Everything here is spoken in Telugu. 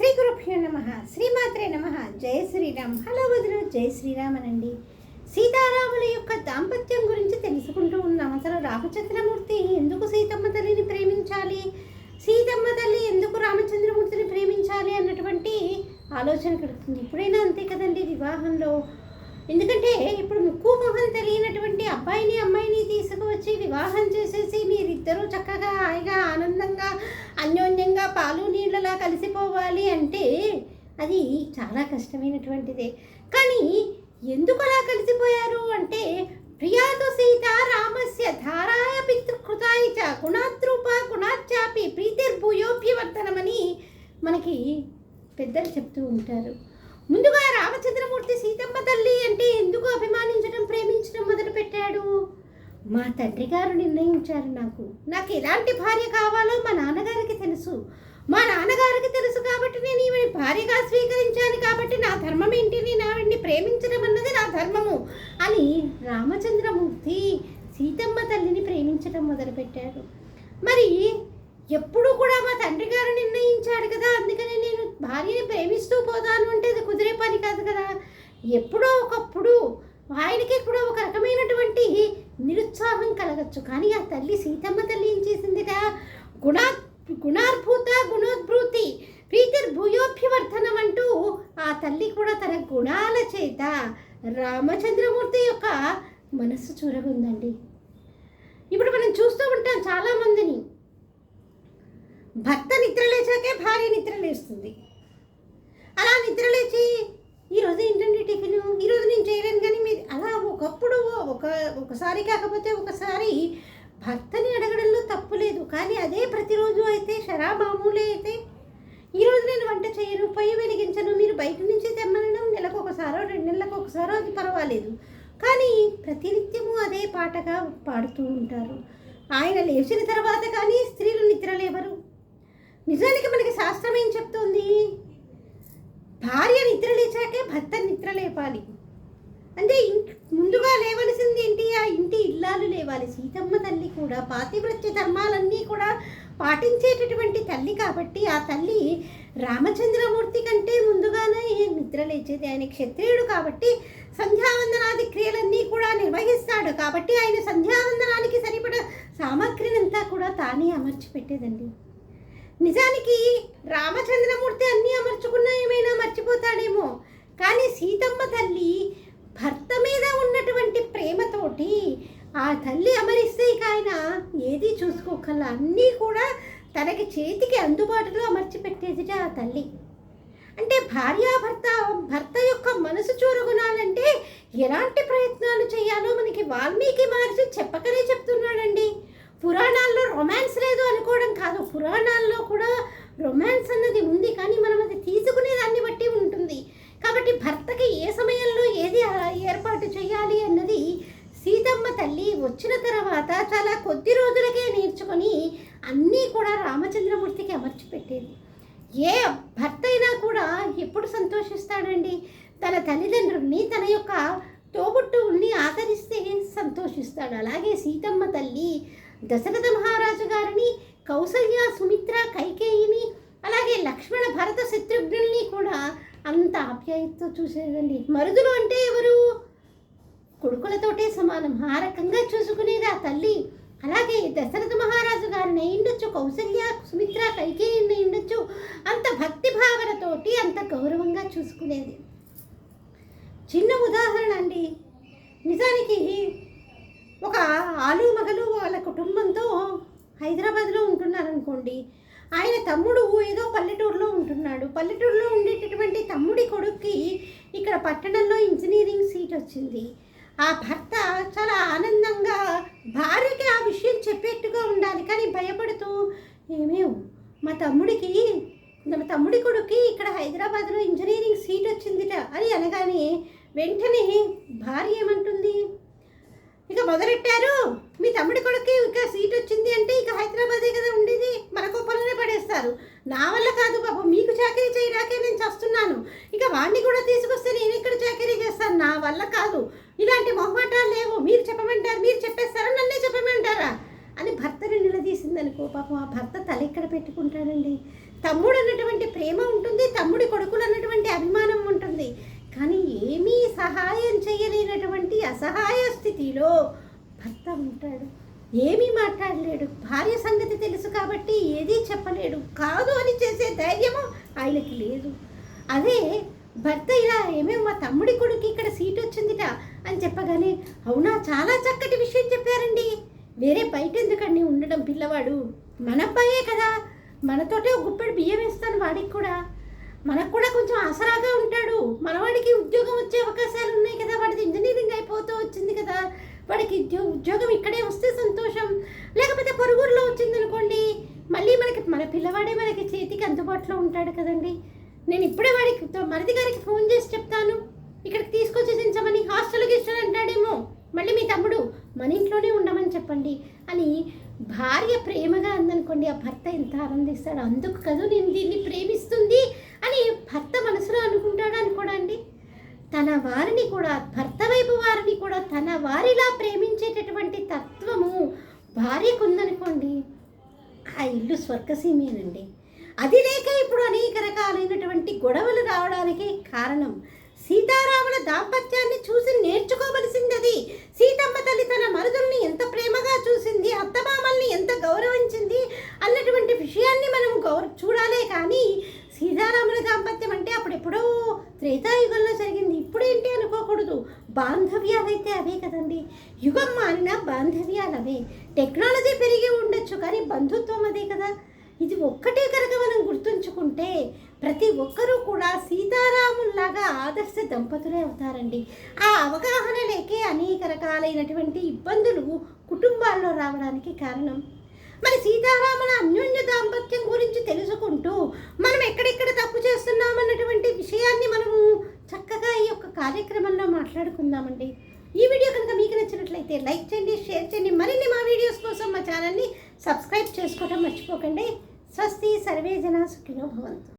శ్రీ గురుభ్యో నమ. శ్రీమాత్రే నమ. జయ శ్రీరామ్. హలో వదిన జయ శ్రీరామ్ అనండి సీతారాముల యొక్క దాంపత్యం గురించి తెలుసుకుంటూ ఉన్నాం. అసలు రామచంద్రమూర్తి ఎందుకు సీతమ్మ తల్లిని ప్రేమించాలి? సీతమ్మ తల్లి ఎందుకు రామచంద్రమూర్తిని ప్రేమించాలి అన్నటువంటి ఆలోచన కలుగుతుంది. ఇప్పుడైనా అంతే కదండి వివాహంలో. ఎందుకంటే ఇప్పుడు ముక్కు మొహం తెలియనటువంటి అబ్బాయిని అమ్మాయిని తీసుకువచ్చి వివాహం చేసేసి మీరిద్దరూ చక్కగా హాయిగా పాలు కలిసిపోవాలి అంటే అది చాలా కష్టమైనటువంటిదే. కానీ ఎందుకు అలా కలిసిపోయారు అంటే ప్రియాతో సీత రామస్య ధారాయ పితృకృతాయ చ గుణాద్రూప గుణాచాపి ప్రీతిర్భూయోప్యవర్తనమని మనకి పెద్దలు చెప్తూ ఉంటారు. ముందుగా రామచంద్రమూర్తి సీతమ్మ తల్లి అంటే ఎందుకు అభిమానించడం ప్రేమించడం మొదలుపెట్టాడు? మా తండ్రి గారు నిర్ణయించారు నాకు. నాకు ఎలాంటి భార్య కావాలో మా నాన్నగారికి తెలుసు. మా నాన్నగారికి తెలుసు కాబట్టి నేను ఈమెని భార్యగా స్వీకరించాను కాబట్టి నా ధర్మం ఏంటి? నేను ఆవిడ్ని ప్రేమించడం అన్నది నా ధర్మము అని రామచంద్రమూర్తి సీతమ్మ తల్లిని ప్రేమించడం మొదలుపెట్టాడు మరి ఎప్పుడు కూడా మా తండ్రి గారు నిర్ణయించాడు కదా? అందుకని నేను భార్యని ప్రేమిస్తూ పోతాను అంటే అది కుదిరే పని కాదు కదా? ఎప్పుడో ఒకప్పుడు ఆయనకి కూడా ఒక రకమైనటువంటి నిరుత్సాహం కలగచ్చు. కానీ ఆ తల్లి సీతమ్మ తల్లి ఏం చేసిందిట? గుణ గుణార్ గుణోద్భూతి ప్రీతిర్భూయోభ్యవర్ధనం అంటూ ఆ తల్లి కూడా తన గుణాల చేత రామచంద్రమూర్తి యొక్క మనస్సు చూరగుందండి. ఇప్పుడు మనం చూస్తూ ఉంటాం చాలామందిని. భర్త నిద్ర లేచాకే భార్య నిద్ర లేస్తుంది. అలా నిద్ర లేచి ఈరోజు ఏంటండి టిఫిన్? ఈరోజు నేను చేయలేను కానీ మీరు అలా ఒకప్పుడు ఒక ఒకసారి కాకపోతే ఒకసారి భర్తని అడగడంలో తప్పు లేదు. కానీ అదే ప్రతిరోజు అయితే షరా మామూలే అయితే ఈరోజు నేను వంట చేయను పొయ్యి వెలిగించను మీరు బయట నెలకు రెండు నెలలకు ఒకసారో అది పర్వాలేదు. కానీ ప్రతినిత్యము అదే పాటగా పాడుతూ ఉంటారు. ఆయన లేచిన తర్వాత కానీ స్త్రీలు నిద్రలేవరు నిజానికి మనకి శాస్త్రం ఏం చెప్తోంది? భార్య నిద్ర లేచాకే భర్త నిద్ర లేపాలి. అంటే ముందుగా లేవలసింది ఏంటి ఆ ఇంటి ఇల్లాలు లేవాలి. సీతమ్మ తల్లి కూడా పాతివృత్య ధర్మాలన్నీ కూడా పాటించేటటువంటి తల్లి కాబట్టి ఆ తల్లి రామచంద్రమూర్తి కంటే ముందుగానే నిద్ర లేచేది. ఆయన క్షత్రియుడు కాబట్టి సంధ్యావందనాది క్రియలన్నీ కూడా నిర్వహిస్తాడు. కాబట్టి ఆయన సంధ్యావందనానికి సరిపడ సామాగ్రినంతా కూడా తానే అమర్చి పెట్టేదండి. నిజానికి రామచంద్రమూర్తి అన్నీ అమర్చుకున్నా ఏమైనా మర్చిపోతాడేమో. కానీ సీతమ్మ తల్లి భర్త మీద ఉన్నటువంటి ప్రేమతోటి ఆ తల్లి అమరిస్తే ఇక ఆయన ఏది చూసుకోకల్లా అన్నీ కూడా తనకి చేతికి అందుబాటులో అమర్చి పెట్టేదిట ఆ తల్లి. అంటే భార్యాభర్త భర్త యొక్క మనసు చూరగొనాలంటే ఎలాంటి ప్రయత్నాలు చేయాలో మనకి వాల్మీకి మహర్షి చెప్పకనే చెప్తున్నాడండి. పురాణాల్లో రొమాన్స్ లేదు అనుకోవడం కాదు పురాణాల్లో కూడా రొమాన్స్ అన్నది ఉంది కానీ మనం అది తీసుకునే దాన్ని బట్టి ఉంటుంది కాబట్టి భర్తకి ఏ సమయంలో ఏది ఆ ఏర్పాటు చేయాలి అన్నది సీతమ్మ తల్లి వచ్చిన తర్వాత చాలా కొద్ది రోజులకే నేర్చుకొని అన్నీ కూడా రామచంద్రమూర్తికి అమర్చి పెట్టేది ఏ భర్త అయినా కూడా ఎప్పుడు సంతోషిస్తాడండి? తన తల్లిదండ్రుల్ని తన యొక్క తోబుట్టువుల్ని ఆదరిస్తే సంతోషిస్తాడు. అలాగే సీతమ్మ తల్లి దశరథ మహారాజు గారిని కౌసల్య సుమిత్ర కైకేయిని అలాగే లక్ష్మణ భరత శత్రుఘ్నుల్ని కూడా అంత ఆప్యాయతతో చూసేదండి మరుదులు అంటే ఎవరు? కొడుకులతోటే సమానం ఆ రకంగా చూసుకునేది ఆ తల్లి? అలాగే దశరథ మహారాజు గారిని ఇండొచ్చు కౌసల్య సుమిత్ర కైకేయిని ఇండొచ్చు అంత భక్తి భావనతోటి అంత గౌరవంగా చూసుకునేది. చిన్న ఉదాహరణ అండి. నిజానికి ఒక ఆలు మగలు వాళ్ళ కుటుంబంతో హైదరాబాద్లో ఉంటున్నారనుకోండి. ఆయన తమ్ముడు ఏదో పల్లెటూరులో ఉంటున్నాడు. పల్లెటూరులో ఉండేటటువంటి తమ్ముడి కొడుక్కి ఇక్కడ పట్టణంలో ఇంజనీరింగ్ సీట్ వచ్చింది. ఆ భర్త చాలా ఆనందంగా భార్యకి ఆ విషయం చెప్పేట్టుగా ఉండాలి. కానీ భయపడుతూ ఏమే మా తమ్ముడికి మా తమ్ముడి కొడుకు ఇక్కడ హైదరాబాద్లో ఇంజనీరింగ్ సీట్ వచ్చిందిట అని అనగానే వెంటనే భార్య ఏమంటుంది? ఇక మొదలెట్టారు? మీ తమ్ముడి కొడుకు ఇక సీట్ వచ్చింది అంటే ఇక హైదరాబాదే కదా ఉండేది. మన కుప్పలోనే పడేస్తారు. నా వల్ల కాదు బాబు మీకు చాకరీ చేయడాకే నేను చేస్తున్నాను. ఇక వాడిని కూడా తీసుకొస్తే నేను ఇక్కడ చాకరీ చేస్తాను. నా వల్ల కాదు. ఇలాంటి మొహమాటాలు లేవు. మీరు చెప్పమంటారు మీరు చెప్పేస్తారా? నన్నే చెప్పమంటారా? అని భర్తని నిలదీసిందనుకో పాపం ఆ భర్త తల ఎక్కడ పెట్టుకుంటాడండి? తమ్ముడు అన్నటువంటి ప్రేమ ఉంటుంది తమ్ముడి కొడుకులు అన్నటువంటి అభిమానం ఉంటుంది. కానీ ఏమీ సహాయం చేయలేనటువంటి అసహాయ స్థితిలో భర్త ఉంటాడు. ఏమీ మాట్లాడలేడు. భార్య సంగతి తెలుసు కాబట్టి ఏదీ చెప్పలేడు. కాదు అని చేసే ధైర్యము ఆయనకి లేదు. అదే భర్త ఇలా ఏమే మా తమ్ముడి కొడుకు ఇక్కడ సీట్ వచ్చిందిట అని చెప్పగానే అవునా చాలా చక్కటి విషయం చెప్పారండి. వేరే బయట ఎందుకండి ఉండడం పిల్లవాడు? మన అబ్బాయే కదా. మనతోటే ఒక గుప్పెడు బియ్యం వేస్తాను వాడికి కూడా. మనకు కూడా కొంచెం ఆసరాగా ఉంటాడు. మనవాడికి ఉద్యోగం వచ్చే అవకాశాలు ఉన్నాయి కదా. వాడిది ఇంజనీరింగ్ అయిపోతూ వచ్చింది కదా. వాడికి ఉద్యో ఉద్యోగం ఇక్కడే వస్తే సంతోషం. లేకపోతే పొరుగురులో వచ్చింది అనుకోండి మళ్ళీ మనకి మన పిల్లవాడే మనకి చేతికి అందుబాటులో ఉంటాడు కదండి. నేను ఇప్పుడే వాడికి తో- మరిది గారికి ఫోన్ చేసి చెప్తాను. ఇక్కడికి తీసుకొచ్చేసించమని హాస్టల్కి ఇష్టం అంటాడేమో మళ్ళీ మీ తమ్ముడు మన ఇంట్లోనే ఉండమని చెప్పండి. అని భార్య ప్రేమగా అందనుకోండి ఆ భర్త ఎంత ఆనందిస్తాడు అందుకు కదా నేను దీన్ని ప్రేమిస్తుంది అని భర్త మనసులో అనుకుంటాడు అనుకోడండి తన వారిని కూడా భర్త వైపు వారిని కూడా తన వారిలా ప్రేమించేటటువంటి తత్వము భార్యకు ఉందనుకోండి ఆ ఇల్లు స్వర్గసీమేనండి. అది లేక ఇప్పుడు అనేక రకాలైనటువంటి గొడవలు రావడానికి కారణం. సీతారాముల దాంపత్యాన్ని చూసి నేర్చుకోవలసింది అది సీతమ్మ తల్లి తన మరుదుల్ని ఎంత ప్రేమగా చూసింది అత్తమామల్ని ఎంత గౌరవించింది అన్నటువంటి విషయాన్ని మనం గౌర చూడాలే కానీ సీతారాముల దాంపత్యం అంటే అప్పుడెప్పుడో త్రేతాయుగంలో జరిగింది. ఇప్పుడేంటి అనుకోకూడదు? బాంధవ్యాలైతే అవే కదండి. యుగం మారిన బాంధవ్యాలు అవే టెక్నాలజీ పెరిగి ఉండొచ్చు కానీ బంధుత్వం అదే కదా. ఇది ఒక్కటే కనుక మనం గుర్తుంచుకుంటే ప్రతి ఒక్కరూ కూడా సీతారాముల్లాగా ఆదర్శ దంపతులే అవుతారండి. ఆ అవగాహన లేకే అనేక రకాలైనటువంటి ఇబ్బందులు కుటుంబాల్లో రావడానికి కారణం. మరి సీతారాముల అన్యోన్య దాంపత్యం గురించి తెలుసుకుంటూ మనం ఎక్కడెక్కడ తప్పు చేస్తున్నామన్నటువంటి విషయాన్ని మనము చక్కగా ఈ యొక్క కార్యక్రమంలో మాట్లాడుకుందామండి. ఈ వీడియో కనుక మీకు నచ్చినట్లయితే లైక్ చేయండి షేర్ చేయండి. మరిన్ని మా వీడియోస్ కోసం మా ఛానల్ని సబ్స్క్రైబ్ చేసుకోవడం మర్చిపోకండి. Sosti, cerveza, náusea, que no.